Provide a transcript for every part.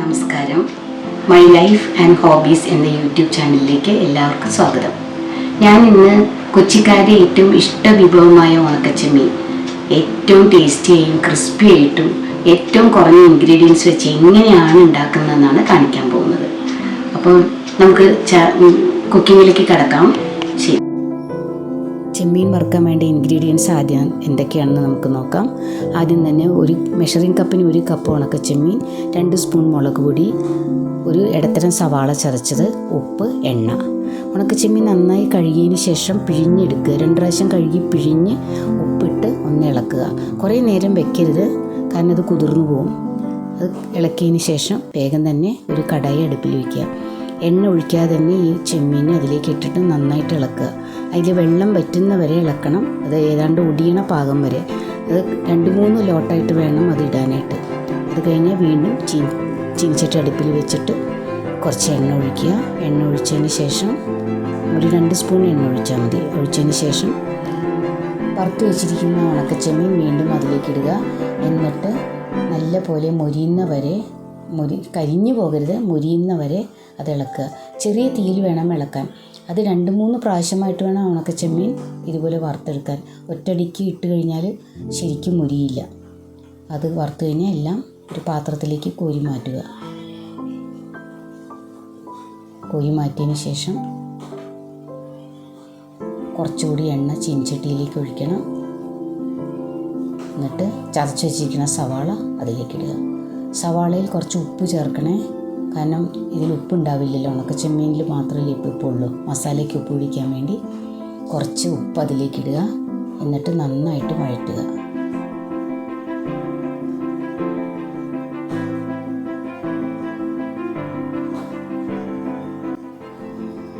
നമസ്കാരം. My life and hobbies എന്ന YouTube ചാനലിലേക്ക് എല്ലാവർക്കും സ്വാഗതം. ഞാൻ ഇന്ന് കൊച്ചിക്കാരുടെ ഏറ്റവും ഇഷ്ട വിഭവമായ ഉണക്കച്ചമ്മീൻ ഏറ്റവും ടേസ്റ്റിയായും ക്രിസ്പി ആയിട്ടും ഏറ്റവും കുറഞ്ഞ ഇൻഗ്രീഡിയൻസ് വെച്ച് എങ്ങനെയാണ് ഉണ്ടാക്കുന്നതെന്നാണ് കാണിക്കാൻ പോകുന്നത്. അപ്പോൾ നമുക്ക് കുക്കിങ്ങിലേക്ക് കടക്കാം. ചെമ്മീൻ വറുക്കാൻ വേണ്ട ഇൻഗ്രീഡിയൻസ് ആദ്യം എന്തൊക്കെയാണെന്ന് നമുക്ക് നോക്കാം. ആദ്യം തന്നെ ഒരു മെഷറിംഗ് കപ്പിന് ഒരു കപ്പ് ഉണക്ക ചെമ്മീൻ രണ്ട് സ്പൂൺ മുളക് പൊടി ഒരു ഇടത്തരം സവാള ചതച്ചത് ഉപ്പ് എണ്ണ. ഉണക്ക ചെമ്മീൻ നന്നായി കഴുകിയതിന് ശേഷം പിഴിഞ്ഞെടുക്കുക. രണ്ട് പ്രാവശ്യം കഴുകി പിഴിഞ്ഞ് ഉപ്പിട്ട് ഒന്ന് ഇളക്കുക. കുറേ നേരം വെക്കരുത് കാരണം അത് കുതിർന്നു പോകും അത് ഇളക്കിയതിന് ശേഷം വേഗം തന്നെ ഒരു കടായി അടുപ്പിൽ വയ്ക്കുക എണ്ണ ഒഴിക്കാതെ തന്നെ ഈ ചെമ്മീൻ അതിലേക്ക് ഇട്ടിട്ട് നന്നായിട്ട് ഇളക്കുക. അതിൽ വെള്ളം വറ്റുന്ന വരെ ഇളക്കണം. അത് ഏതാണ്ട് ഒടിയണ പാകം വരെ. അത് രണ്ട് മൂന്ന് ലോട്ടായിട്ട് വേണം അത് ഇടാനായിട്ട്. അത് കഴിഞ്ഞാൽ വീണ്ടും ചീ ചീനിച്ചിട്ട് അടുപ്പിൽ വെച്ചിട്ട് കുറച്ച് എണ്ണ ഒഴിക്കുക. എണ്ണ ഒഴിച്ചതിന് ശേഷം ഒരു രണ്ട് സ്പൂൺ എണ്ണ ഒഴിച്ചാൽ മതി. ഒഴിച്ചതിന് ശേഷം വറുത്ത് വെച്ചിരിക്കുന്ന ഉണക്കച്ചെമ്മീൻ വീണ്ടും അതിലേക്ക് ഇടുക. എന്നിട്ട് നല്ല പോലെ മൊരിയുന്ന വരെ മുരി കരിഞ്ഞു പോകരുത് മുരിയുന്ന വരെ അത് ഇളക്കുക. ചെറിയ തീയിൽ വേണം ഇളക്കാൻ. അത് രണ്ട് മൂന്ന് പ്രാവശ്യമായിട്ട് വേണം ഉണക്കച്ചെമ്മീൻ ഇതുപോലെ വറുത്തെടുക്കാൻ. ഒറ്റടിക്ക് ഇട്ട് കഴിഞ്ഞാൽ ശരിക്കും മുരിയില്ല. അത് വറുത്ത് കഴിഞ്ഞാൽ എല്ലാം ഒരു പാത്രത്തിലേക്ക് കോരി മാറ്റുക. കോരി മാറ്റിയതിന് ശേഷം കുറച്ചുകൂടി എണ്ണ ചീനിച്ചട്ടിയിലേക്ക് ഒഴിക്കണം. എന്നിട്ട് ചതച്ച് വെച്ചിരിക്കുന്ന സവാള അതിലേക്ക് ഇടുക. സവാളയിൽ കുറച്ച് ഉപ്പ് ചേർക്കണേ. കാരണം ഇതിൽ ഉപ്പ് ഉണ്ടാവില്ലല്ലോ. ഉണക്ക ചെമ്മീനിൽ മാത്രമല്ലേ ഉപ്പുള്ളൂ മസാലയ്ക്ക് ഉപ്പ് പിടിക്കാൻ വേണ്ടി കുറച്ച് ഉപ്പ് അതിലേക്ക് ഇടുക. എന്നിട്ട് നന്നായിട്ട് വഴറ്റുക.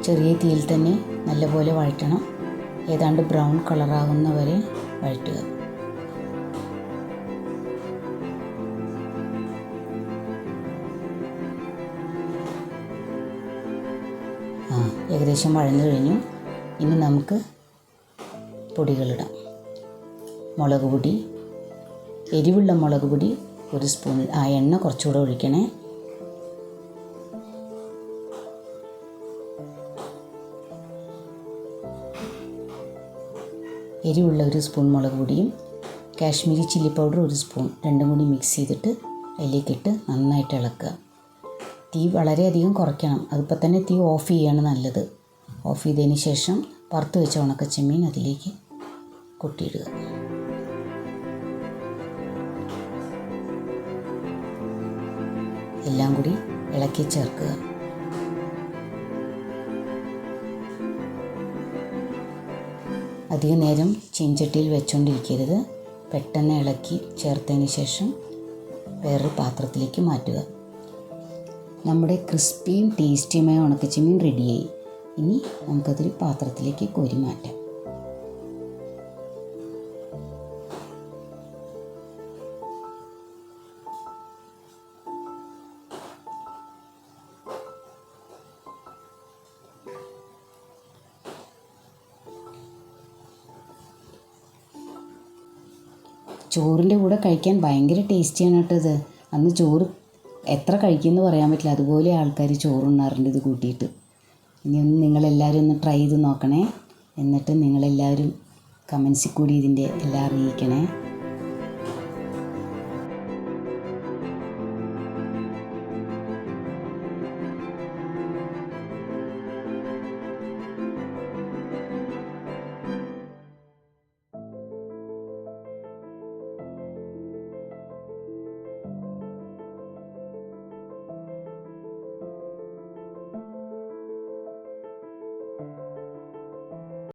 ചെറിയ തീയിൽ തന്നെ നല്ലപോലെ വഴറ്റണം. ഏതാണ്ട് ബ്രൗൺ കളറാകുന്ന വരെ വഴറ്റുക. ഏകദേശം വഴന്നു കഴിഞ്ഞു. ഇനി നമുക്ക് പൊടികളിടാം. മുളക് പൊടി എരിവുള്ള മുളക് പൊടി ഒരു സ്പൂൺ. ആ എണ്ണ കുറച്ചുകൂടെ ഒഴിക്കണേ. എരിവുള്ള ഒരു സ്പൂൺ മുളക് പൊടിയും കാശ്മീരി ചില്ലി പൗഡർ ഒരു സ്പൂൺ. രണ്ടും കൂടി മിക്സ് ചെയ്തിട്ട് അതിലേക്കിട്ട് നന്നായിട്ട് ഇളക്കുക. തീ വളരെയധികം കുറയ്ക്കണം. അതിപ്പോൾ തന്നെ തീ ഓഫ് ചെയ്യാണ് നല്ലത്. ഓഫ് ചെയ്തതിന് ശേഷം വറുത്ത് വെച്ച ഉണക്കച്ചെമ്മീൻ അതിലേക്ക് കൊട്ടിയിടുക. എല്ലാം കൂടി ഇളക്കി ചേർക്കുക. അധിക നേരം ചീഞ്ചട്ടിയിൽ വെച്ചുകൊണ്ടിരിക്കരുത് പെട്ടെന്ന് ഇളക്കി ചേർത്തതിന് ശേഷം വേറൊരു പാത്രത്തിലേക്ക് മാറ്റുക. നമ്മുടെ ക്രിസ്പിയും ടേസ്റ്റിയുമായ ഉണക്കച്ചെമ്മീൻ റെഡിയായി. ഇനി നമുക്കതൊരു പാത്രത്തിലേക്ക് കോരി മാറ്റാം. ചോറിന്റെ കൂടെ കഴിക്കാൻ ഭയങ്കര ടേസ്റ്റിയാണ് കേട്ടോ ഇത്. അന്ന് ചോറ് എത്ര കഴിക്കുമെന്ന് പറയാൻ പറ്റില്ല. അതുപോലെ ആൾക്കാർ ചോറുണ്ണാറുണ്ട് ഇത് കൂട്ടിയിട്ട്. ഇനി ഒന്ന് നിങ്ങളെല്ലാവരും ഒന്ന് ട്രൈ ചെയ്ത് നോക്കണേ. എന്നിട്ട് നിങ്ങളെല്ലാവരും കമൻസിൽ കൂടി ഇതിന്റെ എല്ലാം അറിയിക്കണേ.